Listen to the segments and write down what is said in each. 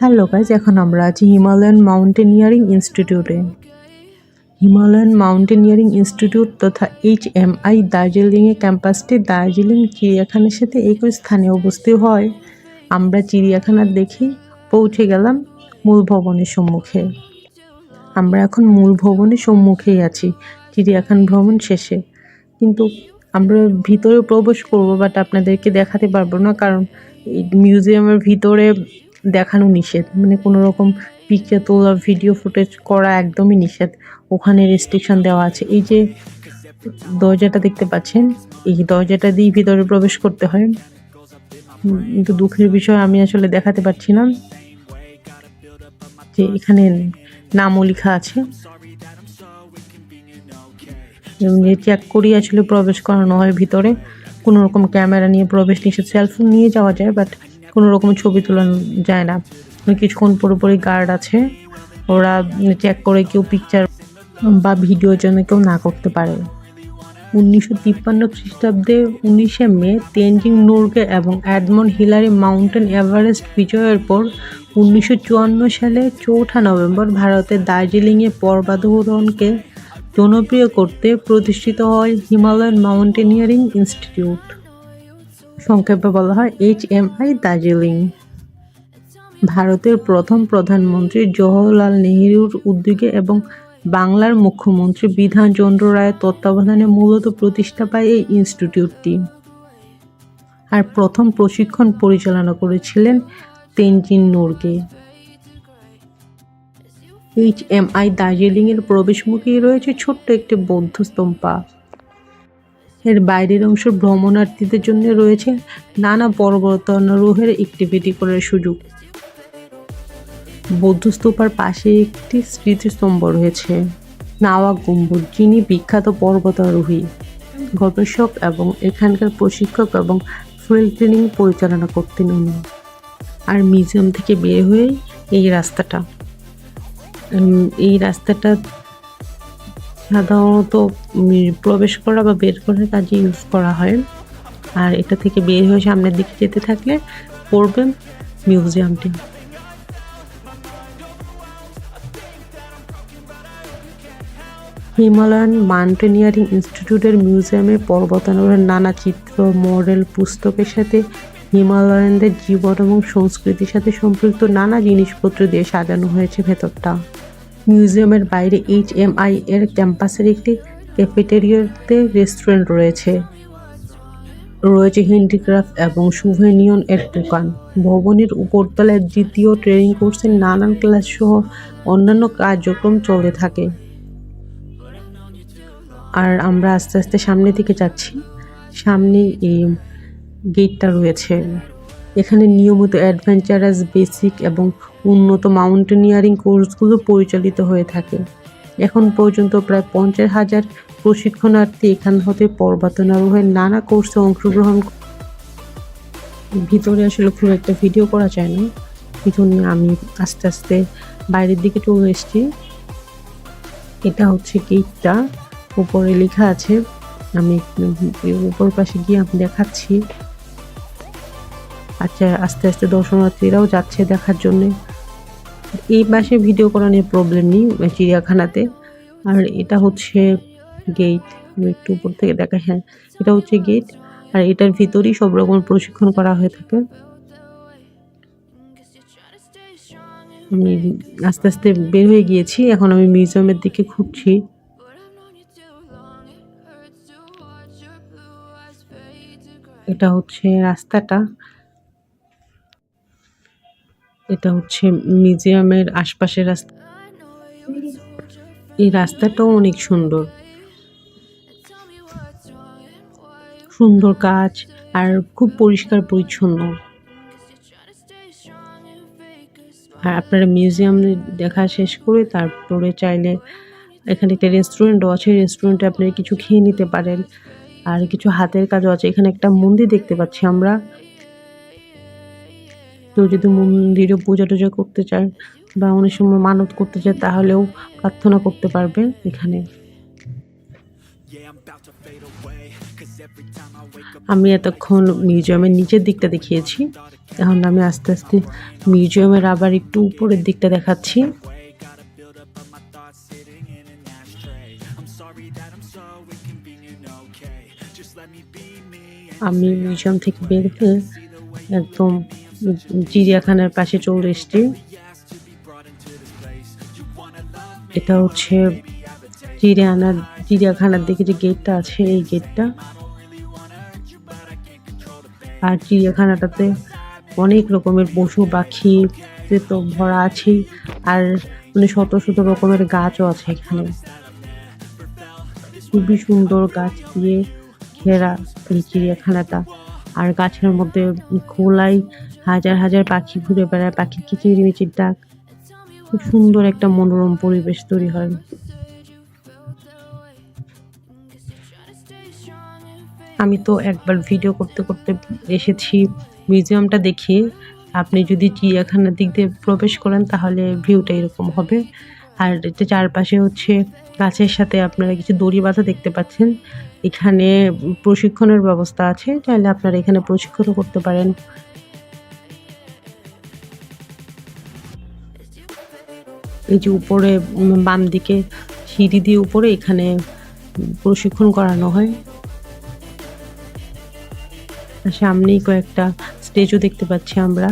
Hello guys এখন আমরা আছি হিমালয়ান মাউন্টেনিয়ারিং ইনস্টিটিউটে হিমালয়ান মাউন্টেনিয়ারিং ইনস্টিটিউট তথা এইচ এম আই দার্জিলিংয়ের ক্যাম্পাসটি দার্জিলিং চিড়িয়াখানার সাথে একই স্থানে অবস্থিত হয়। আমরা চিড়িয়াখানা দেখি পৌঁছে গেলাম মূল ভবনের সম্মুখে। আমরা এখন মূল ভবনের সম্মুখেই আছি, চিড়িয়াখানা ভ্রমণ শেষে। কিন্তু আমরা ভিতরে প্রবেশ করব বাট আপনাদেরকে দেখাতে পারব না, কারণ মিউজিয়ামের ভিতরে দেখানো নিষেধ। মানে কোনো রকম পিকচার তোলা, ভিডিও ফুটেজ করা একদমই নিষেধ। ওখানে রেস্ট্রিকশন দেওয়া আছে। এই যে দরজাটা দেখতে পাচ্ছেন, এই দরজাটা দিয়ে ভিতরে প্রবেশ করতে হয়। কিন্তু দুঃখের বিষয় আমি আসলে দেখাতে পারছি না যে এখানে নামও লেখা আছে। চেক করি আসলে প্রবেশ করানো হয় ভিতরে, কোনো রকম ক্যামেরা নিয়ে প্রবেশ নিষেধ, সেলফোন নিয়ে যাওয়া যায় বাট কোনো রকম ছবি তোলা যায় না। কিছুক্ষণ পুরোপুরি গার্ড আছে, ওরা চেক করে কেউ পিকচার বা ভিডিওর জন্য কেউ না করতে পারে। উনিশশো তিপ্পান্ন খ্রিস্টাব্দে উনিশে মে তেনজিং নোরগে এবং অ্যাডমন্ড হিলারি মাউন্টেন এভারেস্ট বিজয়ের পর উনিশশো চুয়ান্ন সালে চৌঠা নভেম্বর ভারতের দার্জিলিংয়ে পর্বতারোহণকে জনপ্রিয় করতে প্রতিষ্ঠিত হয় হিমালয়ান মাউন্টেনিয়ারিং ইনস্টিটিউট। সংক্ষেপে বলা হয় এইচ এম আই দার্জিলিং। ভারতের প্রথম প্রধানমন্ত্রী জওহরলাল নেহরুর উদ্যোগে এবং বাংলার মুখ্যমন্ত্রী বিধানচন্দ্র রায়ের তত্ত্বাবধানে মূলত প্রতিষ্ঠা পায় এই ইনস্টিটিউটটি। আর প্রথম প্রশিক্ষণ পরিচালনা করেছিলেন Tenzing Norgay H M I Darjeeling দার্জিলিংয়ের প্রবেশমুখেই রয়েছে ছোট্ট একটি বৌদ্ধ স্তম্পা এর বাইরের অংশ ভ্রমণার্থীদের জন্য রয়েছে নানা পর্বতারোহণের অ্যাক্টিভিটি করার সুযোগ। বৌদ্ধ স্তূপার পাশে একটি স্মৃতিস্তম্ভ রয়েছে, নাওয়া গম্বুজ, যিনি বিখ্যাত পর্বতারোহী গবেষক এবং এখানকার প্রশিক্ষক এবং ফিল্ড ট্রেনিং পরিচালনা করতেন উনি। আর মিউজিয়াম থেকে বের হয়ে এই রাস্তাটা। এই রাস্তাটা সাধারণত প্রবেশ করা বা বের করার কাজে ইউজ করা হয়। আর এটা থেকে বের হয়ে সামনের দিকে যেতে থাকলে পড়বেন মিউজিয়ামটি হিমালয়ান মাউন্টেনিয়ারিং ইনস্টিটিউটের মিউজিয়ামে পর্বতারোহণের নানা চিত্র, মডেল, পুস্তকের সাথে হিমালয়ানদের জীবন এবং সংস্কৃতির সাথে সম্পৃক্ত নানা জিনিসপত্র দিয়ে সাজানো হয়েছে ভেতরটা। মিউজিয়ামের বাইরে এইচ এম আই এর ক্যাম্পাসের একটি ক্যাফেটেরিয়াতে রেস্টুরেন্ট রয়েছে। রয়েছে হ্যান্ডিক্রাফট এবং সুভেনিয়ন এর দোকান। ভবনের উপরতলায় দ্বিতীয় ট্রেনিং কোর্সের নানান ক্লাস সহ অন্যান্য কার্যক্রম চলতে থাকে। আর আমরা আস্তে আস্তে সামনের দিকে যাচ্ছি। সামনে এই গেটটা রয়েছে। এখানে নিয়মিত অ্যাডভেঞ্চারাস, বেসিক এবং উন্নত মাউন্টেনিয়ারিং কোর্সগুলো পরিচালিত হয়ে থাকে। এখন পর্যন্ত প্রায় পঞ্চাশ হাজার প্রশিক্ষণার্থী এখান হতে পর্বতারোহণের নানা কোর্সে অংশগ্রহণ ভিতরে আসলে খুব একটা ভিডিও করা যায় না। জন্য আমি আস্তে আস্তে বাইরের দিকে চলে এসেছি। এটা হচ্ছে গেটটা। উপরে লেখা আছে। আমি উপর পাশে গিয়ে আমি দেখাচ্ছি। আচ্ছা আস্তে আস্তে দর্শনার্থীরাও যাচ্ছে দেখার জন্যে। এই পাশে ভিডিও করা নিয়ে প্রবলেম নেই চিড়িয়াখানাতে। আর এটা হচ্ছে গেট একটু উপর থেকে দেখা হ্যাঁ এটা হচ্ছে গেট আর এটার ভিতরেই সব রকম প্রশিক্ষণ করা হয়ে থাকে। আমি আস্তে আস্তে বের হয়ে গিয়েছি, এখন আমি মিউজিয়ামের দিকে ঘুরছি এটা হচ্ছে রাস্তাটা। এটা হচ্ছে মিউজিয়ামের আশপাশের রাস্তা। এই রাস্তাটাও অনেক সুন্দর। সুন্দর কাজ আর খুব পরিষ্কার পরিচ্ছন্ন। আর আপনারা মিউজিয়াম দেখা শেষ করে তারপরে চাইলে এখানে একটা রেস্টুরেন্টও আছে। রেস্টুরেন্টে আপনারা কিছু খেয়ে নিতে পারেন। আর কিছু হাতের কাজও আছে। এখানে একটা মন্দির দেখতে পাচ্ছি আমরা। কেউ যদি মন্দিরে পূজা টুজা করতে চায় বা অনেক সময় মানত করতে চায়, তাহলেও প্রার্থনা করতে পারবে এখানে। আমি এতক্ষণ মিউজিয়ামের নিচের দিকটা দেখিয়েছি। এখন আমি আস্তে আস্তে মিউজিয়ামের আবার একটু উপরের দিকটা দেখাচ্ছি। আমি মিউজিয়াম থেকে বের হয়ে একদম চিড়িয়াখানার পাশে চলে এসেছি। এটা হচ্ছে চিড়িয়াখানার চিড়িয়াখানার দিকে যে গেটটা আছে, এই গেটটা আর চিড়িয়াখানাটাতে অনেক রকমের পশু, পাখি তো ভরা আছে, আর মানে শত শত রকমের গাছও আছে এখানে। খুবই সুন্দর গাছ দিয়ে ঘেরা এই চিড়িয়াখানাটা। আর গাছের মধ্যে খোলাই, হাজার হাজার পাখি ঘুরে বেড়ায় পাখির কিচিরমিচির ডাক। খুব সুন্দর একটা মনোরম পরিবেশ তৈরি হয়। আমি তো একবার ভিডিও করতে করতে এসেছি, মিউজিয়ামটা দেখি। আপনি যদি চিড়িয়াখানার দিক দিয়ে প্রবেশ করেন, তাহলে ভিউটা এরকম হবে। আর চারপাশে হচ্ছে গাছের সাথে আপনারা কিছু দড়ি বাঁধা দেখতে পাচ্ছেন। এখানে প্রশিক্ষণের ব্যবস্থা আছে, চাইলে আপনারা এখানে প্রশিক্ষণও করতে পারেন। এই যে উপরে বাম দিকে সিঁড়ি দিয়ে উপরে এখানে প্রশিক্ষণ করানো হয়। সামনেই কয়েকটা স্ট্যাচু দেখতে পাচ্ছি আমরা।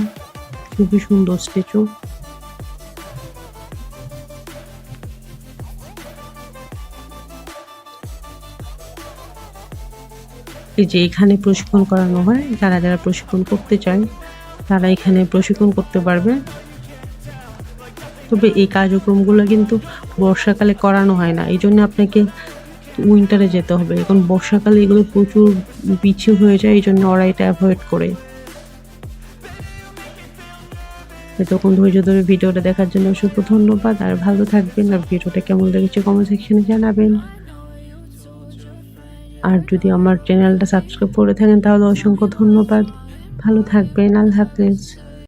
খুবই সুন্দর স্ট্যাচু। এই যে এখানে প্রশিক্ষণ করানো হয়, যারা যারা প্রশিক্ষণ করতে চায়, তারা এখানে প্রশিক্ষণ করতে পারবে। তবে এই কার্যক্রমগুলো কিন্তু বর্ষাকালে করানো হয় না এই জন্য আপনাকে উইন্টারে যেতে হবে। এখন বর্ষাকালে এগুলো প্রচুর পিছু হয়ে যায় এই জন্য ওরা এটা অ্যাভয়েড করে। এতক্ষণ ধৈর্য ধরে ভিডিওটা দেখার জন্য অসংখ্য ধন্যবাদ, আর ভালো থাকবেন। আর ভিডিওটা কেমন লেগেছে কমেন্ট সেকশনে জানাবেন। আর যদি আমার চ্যানেলটা সাবস্ক্রাইব করে থাকেন তাহলে অসংখ্য ধন্যবাদ। ভালো থাকবেন আল্লাহ হাফেজ।